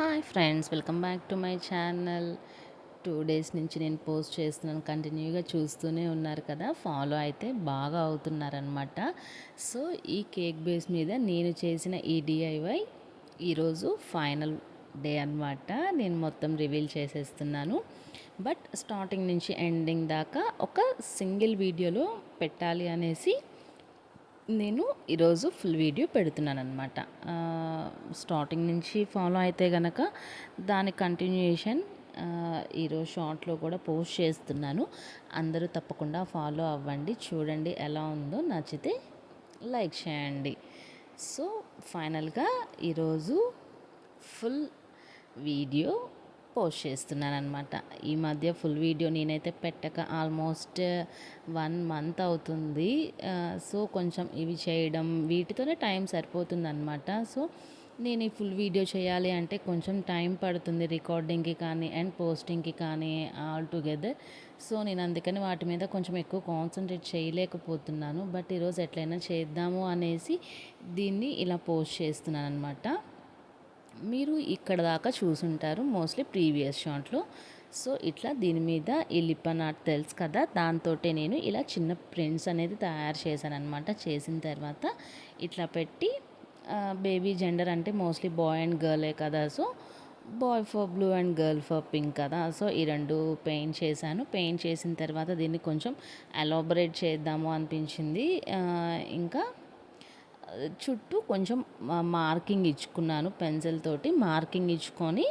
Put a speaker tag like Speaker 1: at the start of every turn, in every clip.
Speaker 1: Hi friends welcome back to my channel. Two days నుంచి నేను post చేస్తున్నాను కంటిన్యూగా చూస్తూనే ఉన్నారు కదా. ఫాలో అయితే బాగా అవుతున్నారనమాట సో ఈ కేక్ బేస్ మీద నేను చేసిన ఈ డిఐవై ఈరోజు ఫైనల్ డే అనమాట నేను మొత్తం రివీల్ చేసేస్తున్నాను. బట్ స్టార్టింగ్ నుంచి ఎండింగ్ దాకా ఒక సింగిల్ వీడియోలో పెట్టాలి అనేసి నేను ఈరోజు ఫుల్ వీడియో పెడుతున్నాను అనమాట స్టార్టింగ్ నుంచి ఫాలో అయితే కనుక దాని కంటిన్యూషన్ ఈరోజు షార్ట్లో కూడా పోస్ట్ చేస్తున్నాను. అందరూ తప్పకుండా ఫాలో అవ్వండి చూడండి ఎలా ఉందో. నచ్చితే లైక్ చేయండి. సో ఫైనల్గా ఈరోజు ఫుల్ వీడియో పోస్ట్ చేస్తున్నాను అనమాట ఈ మధ్య ఫుల్ వీడియో నేనైతే పెట్టక ఆల్మోస్ట్ వన్ మంత్ అవుతుంది. సో కొంచెం ఇవి చేయడం వీటితోనే టైం సరిపోతుంది అనమాట సో నేను ఈ ఫుల్ వీడియో చేయాలి అంటే కొంచెం టైం పడుతుంది రికార్డింగ్కి కానీ అండ్ పోస్టింగ్కి కానీ ఆల్ టుగెదర్. సో నేను అందుకని వాటి మీద కొంచెం ఎక్కువ కాన్సన్ట్రేట్ చేయలేకపోతున్నాను. బట్ ఈరోజు ఎట్లయినా చేద్దాము అనేసి దీన్ని ఇలా పోస్ట్ చేస్తున్నాను అనమాట మీరు ఇక్కడ దాకా చూసుంటారు మోస్ట్లీ ప్రీవియస్ షాట్లో. సో ఇట్లా దీని మీద ఈ లిప్పన్ ఆర్ట్ తెలుసు కదా దాంతో నేను ఇలా చిన్న ప్రింట్స్ అనేది తయారు చేశాను అనమాట చేసిన తర్వాత ఇట్లా పెట్టి బేబీ జెండర్ అంటే మోస్ట్లీ బాయ్ అండ్ గర్లే కదా so boy for blue and girl for pink కదా. సో ఈ రెండు పెయింట్ చేశాను. పెయింట్ చేసిన తర్వాత దీన్ని కొంచెం అలాబరేట్ చేద్దాము అనిపించింది. ఇంకా చుట్టూ కొంచెం మార్కింగ్ ఇచ్చుకున్నాను పెన్సిల్ తోటి మార్కింగ్ ఇచ్చుకొని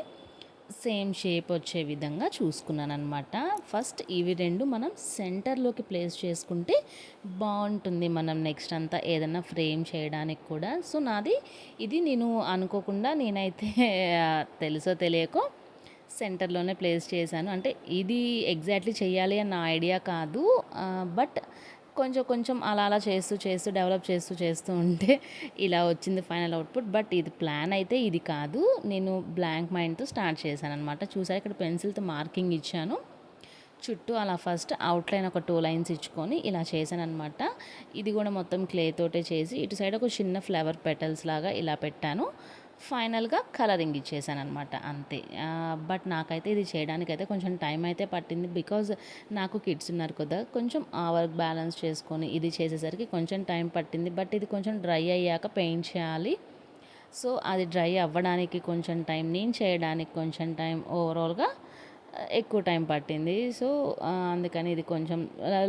Speaker 1: సేమ్ షేప్ వచ్చే విధంగా చూసుకున్నాను అనమాట ఫస్ట్ ఇవి రెండు మనం సెంటర్లోకి ప్లేస్ చేసుకుంటే బాగుంటుంది మనం నెక్స్ట్ అంతా ఏదైనా ఫ్రేమ్ చేయడానికి కూడా. సో నాది ఇది నేను అనుకోకుండా నేనైతే తెలుసో తెలియకో సెంటర్లోనే ప్లేస్ చేశాను. అంటే ఇది ఎగ్జాక్ట్లీ చేయాలి అన్న ఐడియా కాదు బట్ కొంచెం కొంచెం అలా అలా చేస్తూ చేస్తూ డెవలప్ చేస్తూ చేస్తూ ఉంటే ఇలా వచ్చింది ఫైనల్ అవుట్పుట్. బట్ ఇది ప్లాన్ అయితే ఇది కాదు. నేను బ్లాంక్ మైండ్తో స్టార్ట్ చేశాను అనమాట చూసారు ఇక్కడ పెన్సిల్తో మార్కింగ్ ఇచ్చాను. చుట్టూ అలా ఫస్ట్ అవుట్లైన్ ఒక టూ లైన్స్ ఇచ్చుకొని ఇలా చేశాను అనమాట ఇది కూడా మొత్తం క్లే తోటే చేసి ఇటు సైడ్ ఒక చిన్న ఫ్లవర్ పెటల్స్ లాగా ఇలా పెట్టాను. ఫైనల్గా కలరింగ్ ఇచ్చేసాను అనమాట అంతే బట్ నాకైతే ఇది చేయడానికి అయితే కొంచెం టైం అయితే పట్టింది. బికాజ్ నాకు కిడ్స్ ఉన్నారు కదా కొంచెం ఆ వర్క్ బ్యాలెన్స్ చేసుకొని ఇది చేసేసరికి కొంచెం టైం పట్టింది. బట్ ఇది కొంచెం డ్రై అయ్యాక పెయింట్ చేయాలి. సో అది డ్రై అవ్వడానికి కొంచెం టైం నేను చేయడానికి కొంచెం టైం ఓవరాల్గా ఎక్కువ టైం పట్టింది. సో అందుకని ఇది కొంచెం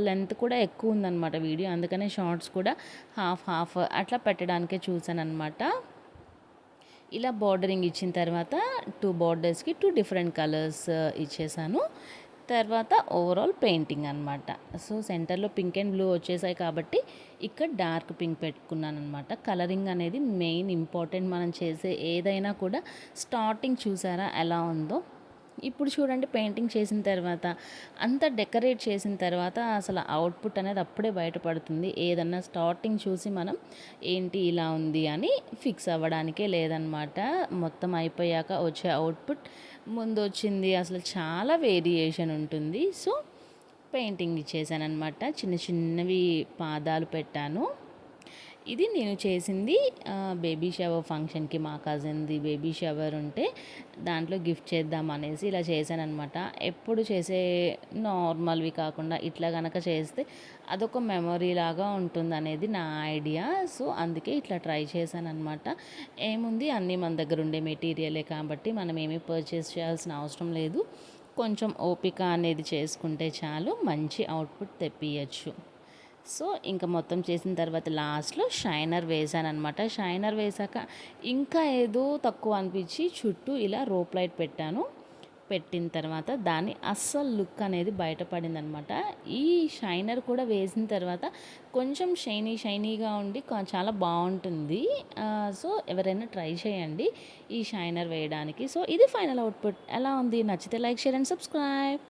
Speaker 1: లెంత్ కూడా ఎక్కువ ఉందన్నమాట వీడియో. అందుకనే షార్ట్స్ కూడా హాఫ్ హాఫ్ అట్లా పెట్టడానికే చూసాను అనమాట ఇలా బార్డరింగ్ ఇచ్చిన తర్వాత టూ బార్డర్స్కి టూ డిఫరెంట్ కలర్స్ ఇచ్చేసాను. తర్వాత ఓవరాల్ పెయింటింగ్ అనమాట సో సెంటర్లో పింక్ అండ్ బ్లూ వచ్చేసాయి కాబట్టి ఇక్కడ డార్క్ పింక్ పెట్టుకున్నాను అనమాట కలరింగ్ అనేది మెయిన్ ఇంపార్టెంట్ మనం చేసే ఏదైనా కూడా స్టార్టింగ్ చూసారా ఎలా ఉందో. ఇప్పుడు చూడండి పెయింటింగ్ చేసిన తర్వాత అంత డెకరేట్ చేసిన తర్వాత అసలు అవుట్పుట్ అనేది అప్పుడే బయటపడుతుంది. ఏదన్నా స్టార్టింగ్ చూసి మనం ఏంటి ఇలా ఉంది అని ఫిక్స్ అవ్వడానికే లేదనమాట మొత్తం అయిపోయాక వచ్చే అవుట్పుట్ ముందు వచ్చింది అసలు చాలా వేరియేషన్ ఉంటుంది. సో పెయింటింగ్ ఇచ్చేసాను అనమాట చిన్న చిన్నవి పాదాలు పెట్టాను. ఇది నేను చేసింది బేబీ షవర్ ఫంక్షన్కి మా కజిన్ది బేబీ షవర్ ఉంటే దాంట్లో గిఫ్ట్ చేద్దాం అనేసి ఇలా చేశాను అనమాట ఎప్పుడు చేసే నార్మల్వి కాకుండా ఇట్లా కనుక చేస్తే అదొక మెమొరీ లాగా ఉంటుంది అనేది నా ఐడియా సో అందుకే ఇట్లా ట్రై చేశాను అనమాట ఏముంది? అన్నీ మన దగ్గర ఉండే మెటీరియలే కాబట్టి మనం ఏమీ పర్చేస్ చేయాల్సిన అవసరం లేదు. కొంచెం ఓపిక అనేది చేసుకుంటే చాలు మంచి అవుట్పుట్ తెప్పియచ్చు. సో ఇంకా మొత్తం చేసిన తర్వాత లాస్ట్లో షైనర్ వేసాను అనమాట షైనర్ వేసాక ఇంకా ఏదో తక్కువ అనిపించి చుట్టూ ఇలా రోప్ లైట్ పెట్టాను. పెట్టిన తర్వాత దాని అస్సలు లుక్ అనేది బయటపడింది అనమాట ఈ షైనర్ కూడా వేసిన తర్వాత కొంచెం షైనీ షైనీగా ఉండి చాలా బాగుంటుంది. సో ఎవరైనా ట్రై చేయండి ఈ షైనర్ వేయడానికి. సో ఇది ఫైనల్ అవుట్పుట్. ఎలా ఉంది? నచ్చితే లైక్ షేర్ అండ్ సబ్స్క్రైబ్.